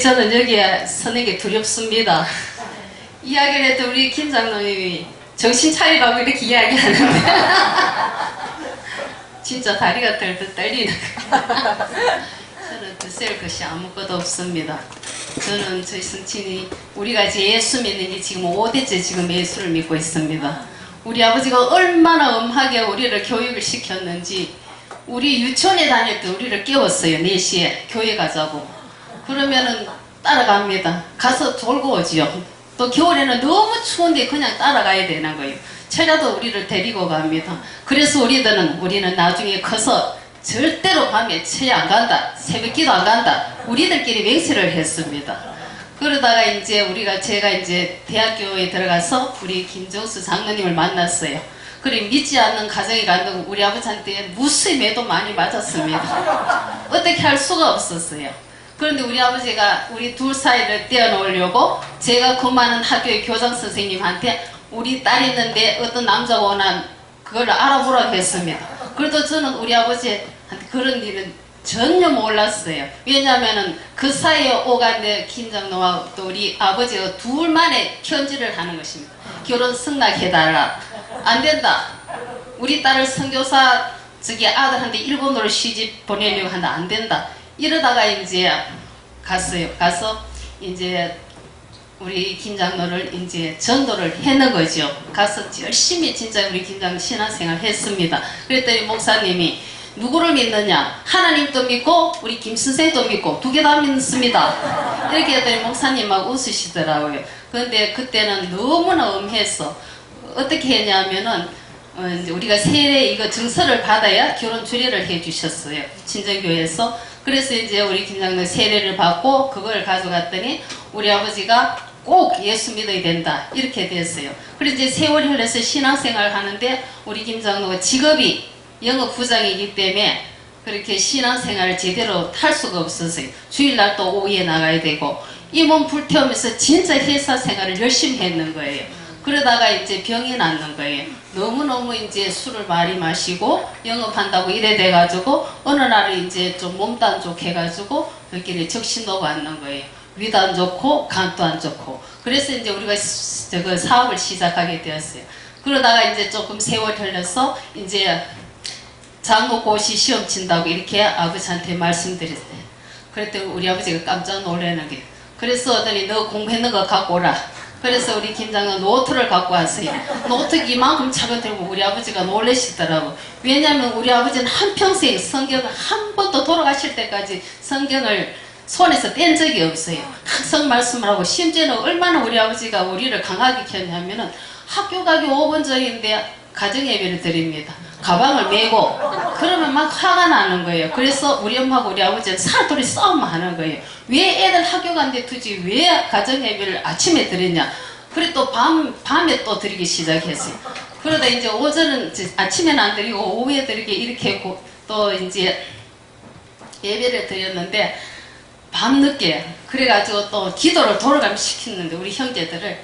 저는 여기에 서는 게 두렵습니다. 이야기를 해도 우리 김 장로님이 정신 차리라고 이렇게 이야기하는데 진짜 다리가 덜덜 떨리는 저는 드셀 것이 아무것도 없습니다. 저는 저희 성친이 우리가 이제 예수 믿는 게 지금 5대째 지금 예수를 믿고 있습니다. 우리 아버지가 얼마나 엄하게 우리를 교육을 시켰는지 우리 유치원에 다닐 때 우리를 깨웠어요. 4시에 교회 가자고. 그러면은 따라갑니다. 가서 졸고 오지요. 또 겨울에는 너무 추운데 그냥 따라가야 되는 거예요. 철야도 우리를 데리고 갑니다. 그래서 우리들은 우리는 나중에 커서 절대로 밤에 철야 안 간다. 새벽기도 안 간다. 우리들끼리 맹세를 했습니다. 그러다가 이제 우리가 제가 이제 대학교에 들어가서 우리 김정수 장로님을 만났어요. 그리고 믿지 않는 가정에 가는 우리 아버지한테 무수히 매도 많이 맞았습니다. 어떻게 할 수가 없었어요. 그런데 우리 아버지가 우리 둘 사이를 떼어놓으려고 제가 그 많은 학교의 교장 선생님한테 우리 딸 있는데 어떤 남자가 오나 그걸 알아보라고 했습니다. 그래도 저는 우리 아버지한테 그런 일은 전혀 몰랐어요. 왜냐하면은 그 사이에 오간데 김장로와 또 우리 아버지가 둘만의 편지를 하는 것입니다. 결혼 승낙해달라. 안 된다. 우리 딸을 선교사 저기 아들한테 일본으로 시집 보내려고 한다. 안 된다. 이러다가 이제 갔어요. 가서 이제 우리 김장로를 이제 전도를 해는 거죠. 가서 열심히 진짜 우리 김장 신앙생활 했습니다. 그랬더니 목사님이 누구를 믿느냐? 하나님도 믿고 우리 김 선생도 믿고 두 개 다 믿습니다. 이렇게 했더니 목사님 막 웃으시더라고요. 그런데 그때는 너무나 엄해서 어떻게 했냐면은 어, 우리가 세례 이거 증서를 받아야 결혼 주례를 해주셨어요. 친정교회에서. 그래서 이제 우리 김장로 세례를 받고 그걸 가져갔더니 우리 아버지가 꼭 예수 믿어야 된다 이렇게 됐어요. 그래서 이제 세월이 흘러서 신앙생활 하는데 우리 김장로가 직업이 영업 부장이기 때문에 그렇게 신앙생활을 제대로 탈 수가 없었어요. 주일날 또 오후에 나가야 되고 이 몸 불태우면서 진짜 회사 생활을 열심히 했는 거예요. 그러다가 이제 병이 났는 거예요. 너무너무 이제 술을 많이 마시고 영업한다고 이래 돼가지고 어느 날에 이제 좀 몸도 안 좋게 해가지고 여기를 적신도가 왔는 거예요. 위도 안 좋고 간도 안 좋고 그래서 이제 우리가 시- 저거 사업을 시작하게 되었어요. 그러다가 이제 조금 세월 흘러서 이제 장모고시 시험 친다고 이렇게 아버지한테 말씀드렸어요. 그랬더니 우리 아버지가 깜짝 놀라는 게 그래서 어더니 너 공부했는 거 갖고 오라. 그래서 우리 김장은 노트를 갖고 왔어요. 노트 이만큼 차고 들고 우리 아버지가 놀라시더라고. 왜냐하면 우리 아버지는 한평생 성경을 한 번도 돌아가실 때까지 성경을 손에서 뗀 적이 없어요. 항상 말씀을 하고 심지어는 얼마나 우리 아버지가 우리를 강하게 키웠냐면은 학교 가기 5분 전인데 가정 예배를 드립니다. 가방을 메고 그러면 막 화가 나는 거예요. 그래서 우리 엄마하고 우리 아버지는 사돌이 싸움을 하는 거예요. 왜 애들 학교 간데 두지 왜 가정 예배를 아침에 드리냐? 그래 또 밤 밤에 또 드리기 시작했어요. 그러다 이제 오전은 아침에는 안 드리고 오후에 드리게 이렇게 했고 또 이제 예배를 드렸는데 밤늦게 그래가지고 또 기도를 돌아가며 시켰는데 우리 형제들을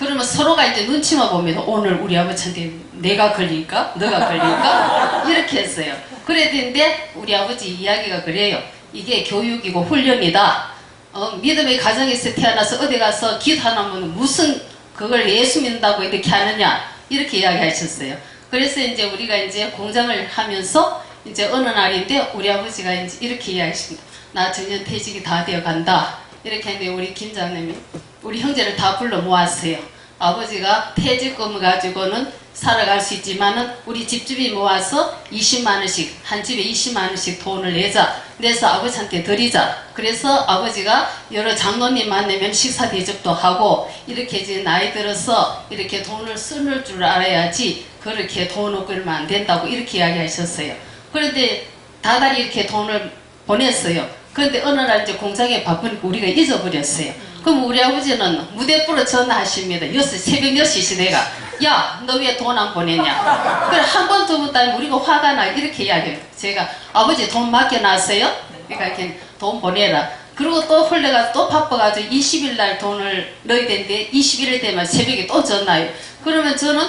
그러면 서로가 이제 눈치만 보면서 오늘 우리 아버지한테 내가 걸릴까? 너가 걸릴까? 이렇게 했어요. 그랬는데 우리 아버지 이야기가 그래요. 이게 교육이고 훈련이다. 어, 믿음의 가정에서 태어나서 어디 가서 기도하면 무슨 그걸 예수 믿는다고 이렇게 하느냐 이렇게 이야기하셨어요. 그래서 이제 우리가 이제 공장을 하면서 이제 어느 날인데 우리 아버지가 이제 이렇게 이야기하십니다. 나 정년 퇴직이 다 되어 간다. 이렇게 했는데 우리 김장님이 우리 형제를 다 불러 모았어요. 아버지가 퇴직금을 가지고는 살아갈 수 있지만 은 우리 집집이 모아서 20만 원씩 한 집에 20만 원씩 돈을 내자 내서 아버지한테 드리자. 그래서 아버지가 여러 장로님 만나면 식사 대접도 하고 이렇게 이제 나이 들어서 이렇게 돈을 쓰는 줄 알아야지 그렇게 돈을 끌면 안 된다고 이렇게 이야기하셨어요. 그런데 다달이 이렇게 돈을 보냈어요. 그런데 어느 날 이제 공장에 바쁘니까 우리가 잊어버렸어요 그럼 우리 아버지는 무대부로 전화하십니다. 여섯, 새벽 6시 시대가. 야, 너 왜 돈 안 보내냐? 그래, 한 번, 두 번 따면 우리가 화가 나. 이렇게 이야기해요. 제가, 아버지 돈 맡겨놨어요? 그러니까 이렇게 돈 보내라. 그리고 또 홀레가 또 바빠가지고 20일 날 돈을 넣어야 되는데 21일 되면 새벽에 또 전화해요. 그러면 저는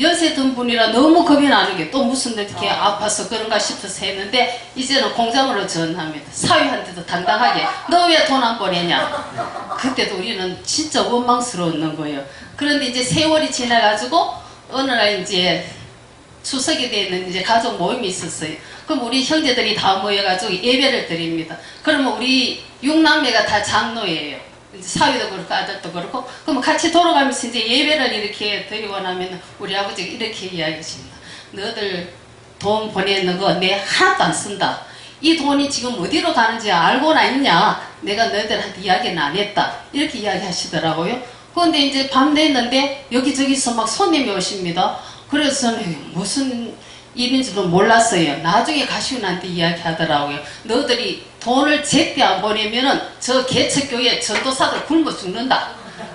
연세 든 분이라 너무 겁이 나는 게 또 무슨 이렇게 아파서 그런가 싶어서 했는데 이제는 공장으로 전합니다. 사위한테도 당당하게 너 왜 돈 안 보내냐. 그때도 우리는 진짜 원망스러웠는 거예요. 그런데 이제 세월이 지나가지고 어느 날 이제 추석이 되는 이제 가족 모임이 있었어요. 그럼 우리 형제들이 다 모여가지고 예배를 드립니다. 그러면 우리 육남매가 다 장로예요. 사위도 그렇고 아들도 그렇고 그러면 같이 돌아가면서 이제 예배를 이렇게 드리고 나면 우리 아버지가 이렇게 이야기하십니다. 너들 돈 보내는 거 내 하나도 안 쓴다. 이 돈이 지금 어디로 가는지 알고나 있냐? 내가 너희들한테 이야기는 안 했다. 이렇게 이야기하시더라고요. 그런데 이제 밤 됐는데 여기저기서 막 손님이 오십니다. 그래서 무슨 일인지도 몰랐어요. 나중에 가시훈한테 이야기하더라고요. 너희들이 돈을 제때 안 보내면은 저 개척교회 전도사들 굶어 죽는다.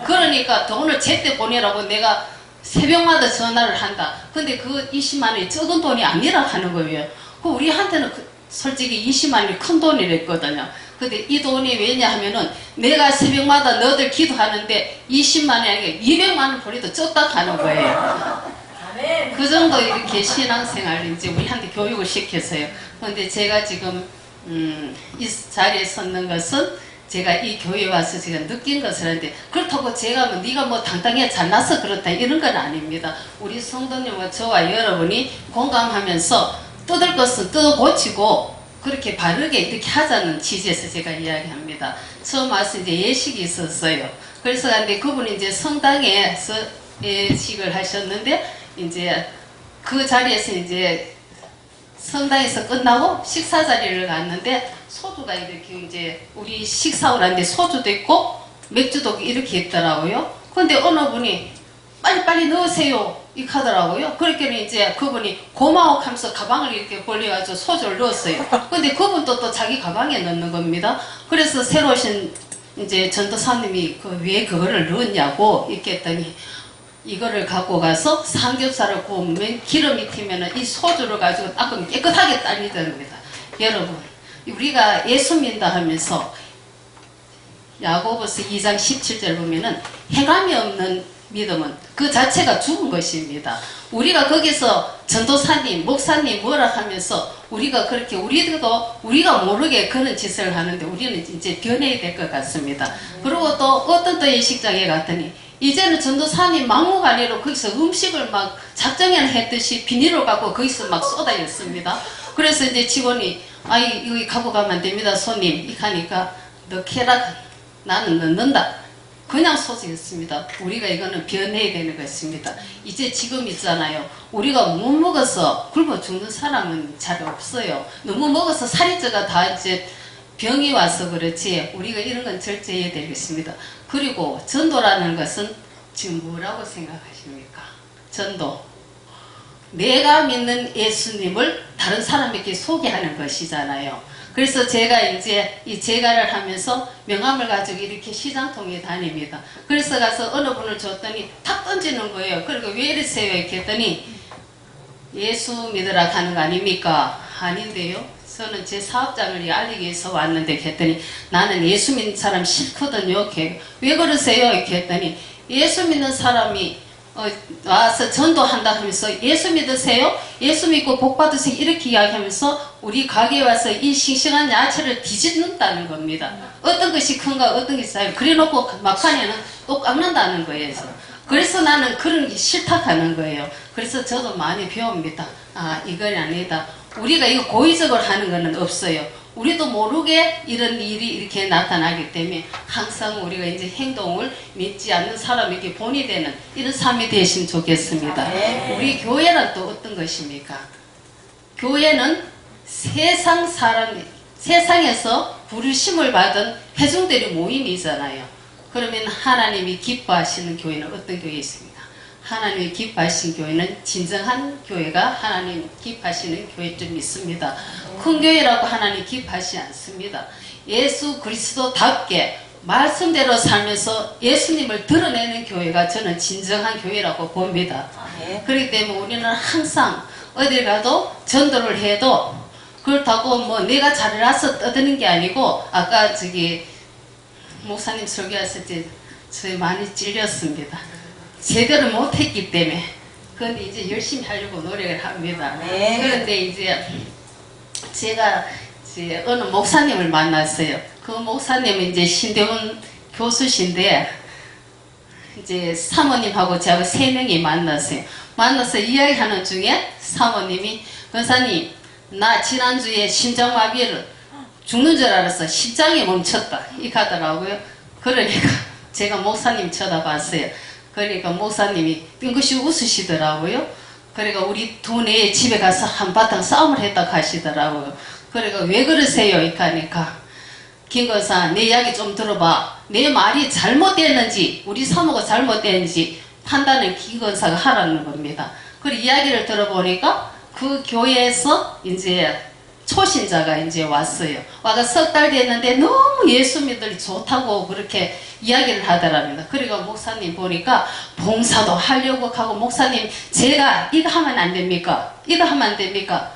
그러니까 돈을 제때 보내라고 내가 새벽마다 전화를 한다. 근데 그 20만 원이 적은 돈이 아니라 하는 거예요. 그 우리한테는 그- 솔직히 20만 원이 큰 돈이랬거든요. 근데 이 돈이 왜냐 하면은 내가 새벽마다 너들 기도하는데 20만 원이 아니라 200만 원 보내도 적다 하는 거예요. 그 정도 이렇게 신앙생활 이제 우리한테 교육을 시켰어요. 그런데 제가 지금 음, 이 자리에 섰는 것은 제가 이 교회 와서 제가 느낀 것을 하는데 그렇다고 제가 뭐 네가 뭐 당당해 잘나서 그렇다 이런 건 아닙니다. 우리 성도님과 저와 여러분이 공감하면서 뜯을 것은 뜯어 고치고 그렇게 바르게 이렇게 하자는 취지에서 제가 이야기합니다. 처음 와서 이제 예식이 있었어요. 그래서 근데 그분이 이제 성당에서 예식을 하셨는데 이제 그 자리에서 이제 성당에서 끝나고 식사 자리를 갔는데 소주가 이렇게 이제 우리 식사를 하는데 소주도 있고 맥주도 이렇게 있더라고요. 근데 어느 분이 빨리빨리 넣으세요. 이렇게 하더라고요. 그렇게 이제 그분이 고마워 하면서 가방을 이렇게 벌려가지고 소주를 넣었어요. 근데 그분도 또 자기 가방에 넣는 겁니다. 그래서 새로 오신 이제 전도사님이 그 왜 그거를 넣었냐고 이렇게 했더니 이거를 갖고 가서 삼겹살을 구우면 기름이 튀면은 이 소주를 가지고 닦으면 깨끗하게 딸리답니다. 여러분, 우리가 예수 믿다 하면서 야고보서 2장 17절 보면은 해감이 없는 믿음은 그 자체가 죽은 것입니다. 우리가 거기서 전도사님, 목사님 뭐라 하면서 우리가 그렇게 우리들도 우리가 모르게 그런 짓을 하는데 우리는 이제 변해야 될 것 같습니다. 그리고 또 어떤 또 예식장에 갔더니 이제는 전도사님 막무가내로 거기서 음식을 막 작정을 했듯이 비닐을 갖고 거기서 막 쏟아였습니다. 그래서 이제 직원이 아이 여기 갖고 가면 안 됩니다 손님 이렇게 하니까 넣게라 나는 넣는다. 그냥 소지했습니다. 우리가 이거는 변해야 되는 것입니다. 이제 지금 있잖아요. 우리가 못 먹어서 굶어 죽는 사람은 잘 없어요. 너무 먹어서 살이 쪄가 다 이제 병이 와서 그렇지 우리가 이런 건 절제해야 되겠습니다. 그리고 전도라는 것은 지금 뭐라고 생각하십니까? 전도. 내가 믿는 예수님을 다른 사람에게 소개하는 것이잖아요. 그래서 제가 이제 이 제가를 하면서 명함을 가지고 이렇게 시장통에 다닙니다. 그래서 가서 어느 분을 줬더니 탁 던지는 거예요. 그리고 왜 이러세요? 이렇게 했더니 예수 믿으라 하는 거 아닙니까? 아닌데요. 저는 제 사업장을 알리기 위해서 왔는데 했더니 나는 예수 믿는 사람 싫거든요. 왜 그러세요? 이렇게 했더니 예수 믿는 사람이 어, 와서 전도한다 하면서 예수 믿으세요? 예수 믿고 복 받으세요? 이렇게 이야기하면서 우리 가게에 와서 이 싱싱한 야채를 뒤집는다는 겁니다. 어떤 것이 큰가 어떤 것이 작아 그래 놓고 막판에는 또 깎는다는 거예요. 그래서 나는 그런 게 싫다 하는 거예요. 그래서 저도 많이 배웁니다. 아, 이건 아니다. 우리가 이거 고의적으로 하는 거는 없어요. 우리도 모르게 이런 일이 이렇게 나타나기 때문에 항상 우리가 이제 행동을 믿지 않는 사람에게 본이 되는 이런 삶이 되시면 좋겠습니다. 우리 교회는 또 어떤 것입니까? 교회는 세상 사람, 세상에서 부르심을 받은 회중들의 모임이잖아요. 그러면 하나님이 기뻐하시는 교회는 어떤 교회 있습니까? 하나님이 기뻐하시는 교회는 진정한 교회가 하나님 기뻐하시는 교회 좀 있습니다. 큰 교회라고 하나님 기뻐하지 않습니다. 예수 그리스도답게 말씀대로 살면서 예수님을 드러내는 교회가 저는 진정한 교회라고 봅니다. 그렇기 때문에 우리는 항상 어딜 가도 전도를 해도 그렇다고 뭐 내가 잘해서 떠드는 게 아니고 아까 저기 목사님 설교하실 때 저희 많이 찔렸습니다. 제대로 못했기 때문에 그런데 이제 열심히 하려고 노력을 합니다. 네. 그런데 이제 제가 이제 어느 목사님을 만났어요. 그 목사님은 이제 신대원 교수신데 이제 사모님하고 제가 세 명이 만났어요. 만나서 이야기하는 중에 사모님이 권사님 나 지난주에 심장마비를 죽는 줄 알았어. 심장이 멈췄다. 이렇게 하더라고요. 그러니까 제가 목사님 쳐다봤어요. 그러니까 목사님이 뜬금없이 웃으시더라고요. 그러니까 우리 두뇌 집에 가서 한바탕 싸움을 했다 하시더라고요. 그러니까 왜 그러세요? 이렇게 하니까 김건사 내 이야기 좀 들어봐. 내 말이 잘못됐는지 우리 사모가 잘못됐는지 판단을 김건사가 하라는 겁니다. 그 이야기를 들어보니까 그 교회에서 이제 초신자가 이제 왔어요. 와가 석 달 됐는데 너무 예수 믿들이 좋다고 그렇게 이야기를 하더랍니다. 그리고 목사님 보니까 봉사도 하려고 하고 목사님 제가 이거 하면 안 됩니까? 이거 하면 안 됩니까?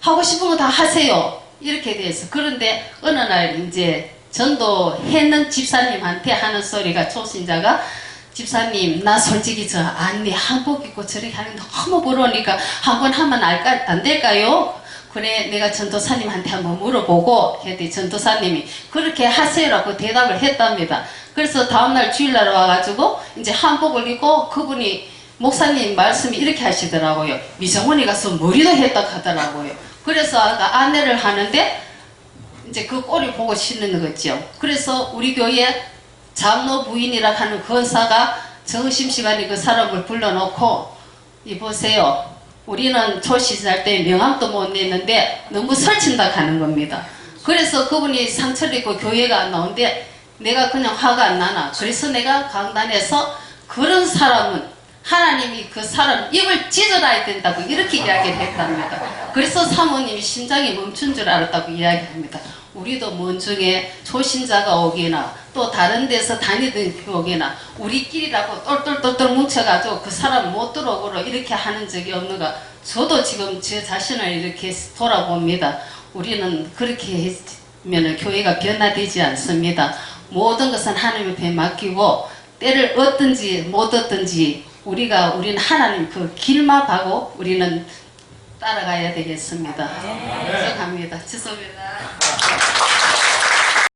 하고 싶은 거 다 하세요. 이렇게 돼서 그런데 어느 날 이제 전도했는 집사님한테 하는 소리가 초신자가 집사님 나 솔직히 저 안니 한복 입고 저렇게 하는 게 너무 부러우니까 한 번 하면 알까 안 될까요? 그래 내가 전도사님한테 한번 물어보고 했더니 전도사님이 그렇게 하세요라고 대답을 했답니다. 그래서 다음날 주일날 와가지고 이제 한복을 입고 그분이 목사님 말씀이 이렇게 하시더라고요. 미정원이 가서 머리도 했다 하더라고요. 그래서 아까 안내를 하는데 이제 그 꼴을 보고 싶는 거죠. 그래서 우리 교회 장로 부인이라 하는 권사가 점심 시간에 그 사람을 불러놓고 이 보세요. 우리는 초시할 때 명함도 못 냈는데 너무 설친다 하는 겁니다. 그래서 그분이 상처를 입고 교회가 안 나오는데 내가 그냥 화가 안 나나. 그래서 내가 강단에서 그런 사람은 하나님이 그 사람 입을 찢어놔야 된다고 이렇게 이야기를 했답니다. 그래서 사모님이 심장이 멈춘 줄 알았다고 이야기합니다. 우리도 먼 중에 초신자가 오기나 또 다른 데서 다니던 오기나 우리끼리라고 똘똘똘똘 뭉쳐가지고 그 사람 못 들어오고 이렇게 하는 적이 없는가 저도 지금 제 자신을 이렇게 돌아봅니다. 우리는 그렇게 했으면 교회가 변화되지 않습니다. 모든 것은 하나님 앞에 맡기고 때를 얻든지 못 얻든지 우리가 우리는 하나님 그 길만 가고 우리는 따라가야 되겠습니다. 시작합니다. 죄송합니다. Gracias.